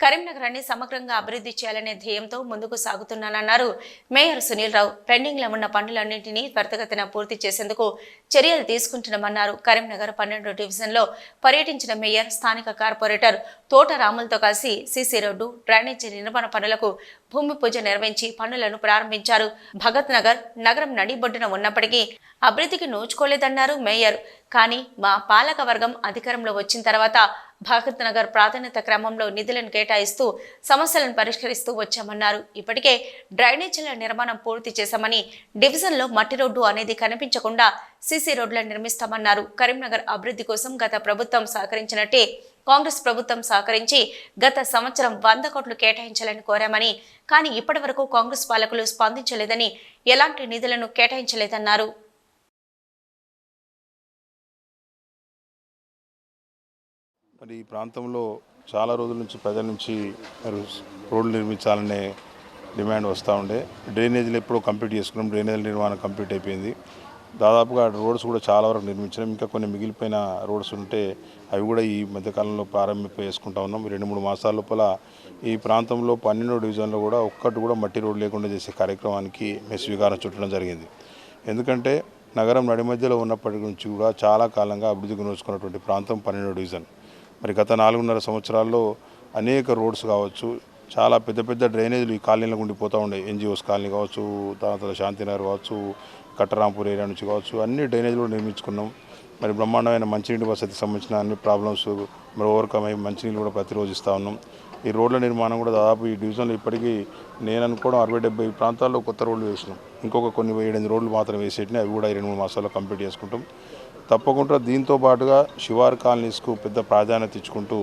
కరీంనగరాన్ని సమగ్రంగా అభివృద్ధి చేయాలనే ధ్యేయంతో ముందుకు సాగుతున్నానన్నారు మేయర్ సునీల్ రావు. పెండింగ్లో ఉన్న పనులన్నింటినీ త్వరితగతిన పూర్తి చేసేందుకు చర్యలు తీసుకుంటున్నామన్నారు. కరీంనగర్ పన్నెండు డివిజన్లో పర్యటించిన మేయర్ స్థానిక కార్పొరేటర్ తోట రాములతో కలిసి సీసీ రోడ్డు డ్రైనేజీ నిర్మాణ పనులకు భూమి పూజ నిర్వహించి పనులను ప్రారంభించారు. భగత్ నగర్ నగరం నడిబొడ్డున ఉన్నప్పటికీ అభివృద్ధికి నోచుకోలేదన్నారు మేయర్. కానీ మా పాలక వర్గం అధికారంలో వచ్చిన తర్వాత భగత్ నగర్ ప్రాధాన్యత క్రమంలో నిధులను కేటాయిస్తూ సమస్యలను పరిష్కరిస్తూ వచ్చామన్నారు. ఇప్పటికే డ్రైనేజీల నిర్మాణం పూర్తి చేశామని డివిజన్లో మట్టి రోడ్డు అనేది కనిపించకుండా సీసీ రోడ్లను నిర్మిస్తామన్నారు. కరీంనగర్ అభివృద్ధి కోసం గత ప్రభుత్వం సహకరించినట్టే కాంగ్రెస్ ప్రభుత్వం సహకరించి గత సంవత్సరం వంద కోట్లు కేటాయించాలని కోరామని కానీ ఇప్పటి కాంగ్రెస్ పాలకులు స్పందించలేదని ఎలాంటి నిధులను కేటాయించలేదన్నారు. మరి ఈ ప్రాంతంలో చాలా రోజుల నుంచి ప్రజల నుంచి రోడ్లు నిర్మించాలనే డిమాండ్ వస్తూ ఉండే. డ్రైనేజీలు ఎప్పుడో కంప్లీట్ చేసుకున్నాం. డ్రైనేజీల నిర్మాణం కంప్లీట్ అయిపోయింది. దాదాపుగా రోడ్స్ కూడా చాలా వరకు నిర్మించినాం. ఇంకా కొన్ని మిగిలిపోయిన రోడ్స్ ఉంటే అవి కూడా ఈ మధ్యకాలంలో ప్రారంభింప చేసుకుంటా ఉన్నాం. రెండు మూడు మాసాల లోపల ఈ ప్రాంతంలో పన్నెండు డివిజన్లో కూడా ఒక్కటి కూడా మట్టి రోడ్డు లేకుండా చేసే కార్యక్రమానికి మేము స్వీకారం చుట్టడం జరిగింది. ఎందుకంటే నగరం నడి మధ్యలో ఉన్నప్పటి నుంచి కూడా చాలా కాలంగా అభివృద్ధికి నోచుకున్నటువంటి ప్రాంతం పన్నెండో డివిజన్. మరి గత నాలుగున్నర సంవత్సరాల్లో అనేక రోడ్స్ కావచ్చు చాలా పెద్ద పెద్ద డ్రైనేజీలు ఈ కాలనీలకు ఉండిపోతూ ఉండేవి ఎన్జిఓస్ కాలనీ కావచ్చు తర్వాత శాంతినగర్ కావచ్చు కట్టరాంపూర్ ఏరియా నుంచి కావచ్చు అన్ని డ్రైనేజీలు కూడా నిర్మించుకున్నాం. మరి బ్రహ్మాండమైన మంచినీటి వసతికి సంబంధించిన అన్ని ప్రాబ్లమ్స్ మరి ఓవర్కమ్ అయ్యి మంచినీళ్ళు కూడా ప్రతిరోజు ఇస్తూ ఉన్నాం. ఈ రోడ్ల నిర్మాణం కూడా దాదాపు ఈ డివిజన్లో ఇప్పటికీ నేను అనుకోవడం అరవై డెబ్బై ప్రాంతాల్లో కొత్త రోడ్లు వేసినాం. ఇంకొక కొన్ని ఏడెనిమిది రోడ్లు మాత్రం వేసేటిని అవి కూడా ఈ రెండు మూడు మాసాల్లో కంప్లీట్ చేసుకుంటాం. తప్పకుండా దీంతో పాటుగా శివారు కాలనీస్కు పెద్ద ప్రాధాన్యత ఇచ్చుకుంటూ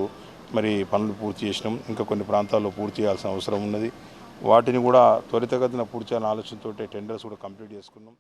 మరి పనులు పూర్తి చేసినాం. ఇంకా కొన్ని ప్రాంతాల్లో పూర్తి చేయాల్సిన అవసరం ఉన్నది. వాటిని కూడా త్వరితగతిన పూర్తి చేయాలని ఆలోచనతో టెండర్స్ కూడా కంప్లీట్ చేసుకున్నాం.